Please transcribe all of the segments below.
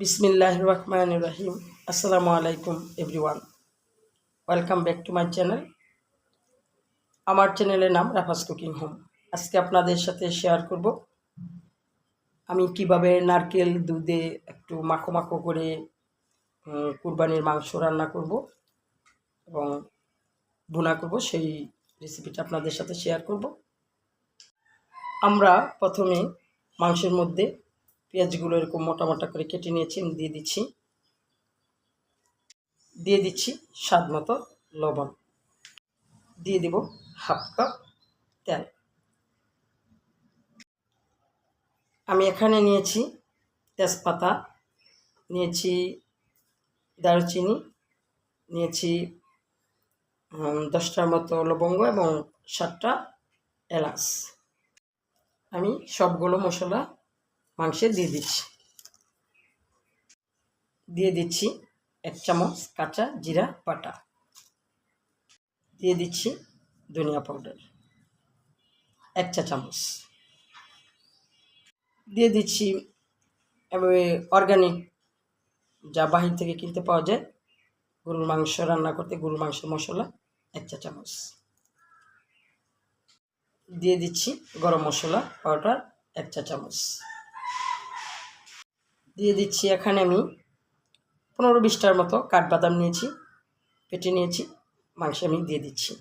বিসমিল্লাহ রহমান রহিম। আসসালামু আলাইকুম, everyone. Welcome back to my channel. আমার চ্যানেলের নাম রাফাস কুকিং হোম। আজকে আপনাদের সাথে শেয়ার করব আমি কীভাবে নারকেল দুধে একটু মাখো মাখো করে কুরবানির মাংস রান্না করব এবং ভুনা করব। সেই রেসিপিটা আপনাদের সাথে শেয়ার করব। আমরা প্রথমে মাংসের মধ্যে পেঁয়াজগুলো এরকম মোটা মোটা করে কেটে নিয়েছি দিয়ে দিচ্ছি। দিয়ে দিচ্ছি স্বাদ মতো লবণ। দিয়ে দিব হাফ কাপ তেল। আমি এখানে নিয়েছি তেজপাতা, নিয়েছি দারুচিনি, নিয়েছি দশটার মতো লবঙ্গ এবং সাতটা এলাচ। আমি সবগুলো মশলা মাংসে দিয়ে দিচ্ছি। দিয়ে দিচ্ছি এক চামচ কাঁচা জিরা বাটা। দিয়ে দিচ্ছি ধনিয়া পাউডার। এক চা চামচ। দিয়ে দিচ্ছি অর্গানিক যা বাহির থেকে কিনতে পাওয়া যায়, গরুর মাংস রান্না করতে গরুর মাংসের মশলা, এক চা চামচ। দিয়ে দিচ্ছি গরম মশলা, পাউডার, এক চা চামচ। দিয়ে দিচ্ছি এখানে আমি পনেরো বিশটার মতো কাঠবাদাম নিয়েছি, পেটে নিয়েছি, মাংস আমি দিয়ে দিচ্ছি।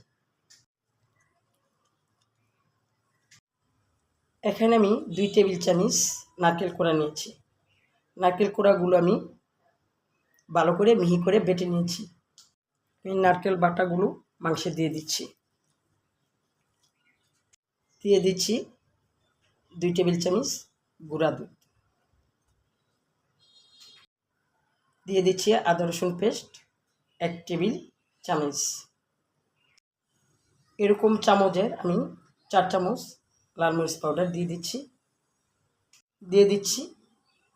এখানে আমি দুই টেবিল চামচ নারকেল কোড়া নিয়েছি। নারকেল কোড়াগুলো আমি ভালো করে মিহি করে বেটে নিয়েছি। এই নারকেল বাটাগুলো মাংসে দিয়ে দিচ্ছি। দিয়ে দিচ্ছি দুই টেবিল চামচ গুঁড়া দুধ। দিয়ে দিচ্ছি আদা, রসুন পেস্ট, এক টেবিল চামচ। এরকম চামচের আমি চার চামচ লাল মরিচ পাউডার দিয়ে দিচ্ছি। দিয়ে দিচ্ছি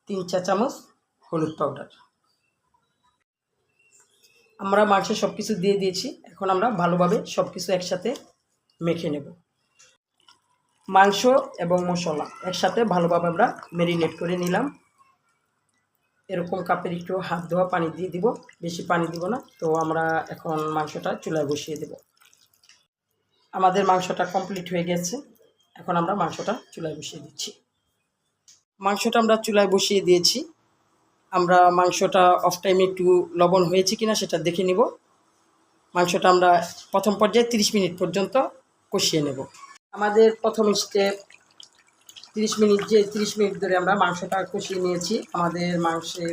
তিন চা চামচ হলুদ পাউডার। আমরা মাংসে সব কিছু দিয়ে দিয়েছি। এখন আমরা ভালোভাবে সব কিছু একসাথে মেখে নেব। মাংস এবং মশলা একসাথে ভালোভাবে আমরা ম্যারিনেট করে নিলাম। এরকম কাপের একটু হাত ধোয়া পানি দিয়ে দিব, বেশি পানি দিব না। তো আমরা এখন মাংসটা চুলায় বসিয়ে দেব। আমাদের মাংসটা কমপ্লিট হয়ে গেছে। এখন আমরা মাংসটা চুলায় বসিয়ে দিচ্ছি। মাংসটা আমরা চুলায় বসিয়ে দিয়েছি। আমরা মাংসটা অফ টাইমে একটু লবণ হয়েছে কিনা সেটা দেখে নিব। মাংসটা আমরা প্রথম পর্যায়ে তিরিশ মিনিট পর্যন্ত কষিয়ে নেব। আমাদের প্রথম স্টেপ তিরিশ মিনিট যে তিরিশ মিনিট ধরে আমরা মাংসটা কষিয়ে নিয়েছি, আমাদের মাংসে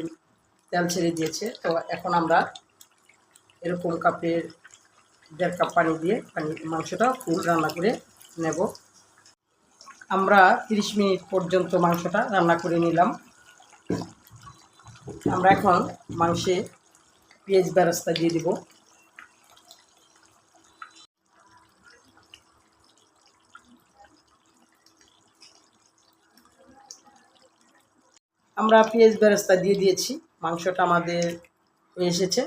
তেল ছেড়ে দিয়েছে। তো এখন আমরা এরকম কাপের দেড় কাপ পানি দিয়ে পানি মাংসটা ফুল রান্না করে নেব। আমরা তিরিশ মিনিট পর্যন্ত মাংসটা রান্না করে নিলাম। আমরা এখন মাংসে পেঁয়াজ বেরাস্তা দিয়ে দিব। আমরা পেঁয়াজ বেরেস্তা দিয়ে দিয়েছি। মাংসটা আমাদের হয়ে এসেছে।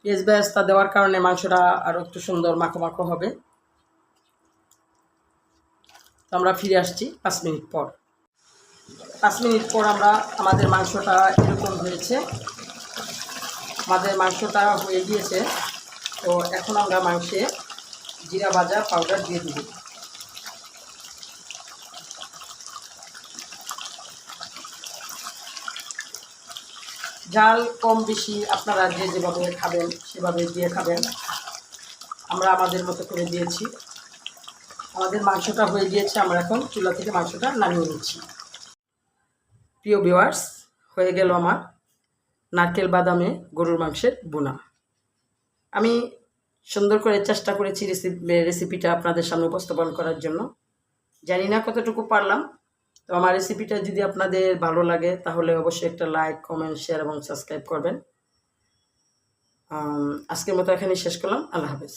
পেঁয়াজ বেরেস্তা দেওয়ার কারণে মাংসটা আরও একটু সুন্দর মাখো মাখো হবে। তো আমরা ফিরে আসছি পাঁচ মিনিট পর। পাঁচ মিনিট পর আমরা আমাদের মাংসটা এরকম হয়েছে। আমাদের মাংসটা হয়ে গিয়েছে। তো এখন আমরা মাংসে জিরা ভাজা পাউডার দিয়ে দিব। ঝাল কম বেশি আপনারা যে যেভাবে খাবেন, সেভাবে দিয়ে খাবেন। আমরা আমাদের মতো করে দিয়েছি। আমাদের মাংসটা হয়ে গিয়েছে, আমরা এখন চুলা থেকে মাংসটা নামিয়ে নিচ্ছি। প্রিয় ভিওয়ার্স হয়ে গেল আমার নারকেল বাদামে গরুর মাংসের বোনা আমি সুন্দর করে চেষ্টা করেছি রেসিপি রেসিপিটা আপনাদের সামনে উপস্থাপন করার জন্য। জানি না কতটুকু পারলাম তো আমার রেসিপিটা যদি আপনাদের ভালো লাগে, তাহলে অবশ্যই একটা লাইক কমেন্ট শেয়ার এবং সাবস্ক্রাইব করবেন। আজকের মতো এখানে শেষ করলাম। আল্লাহ হাফেজ।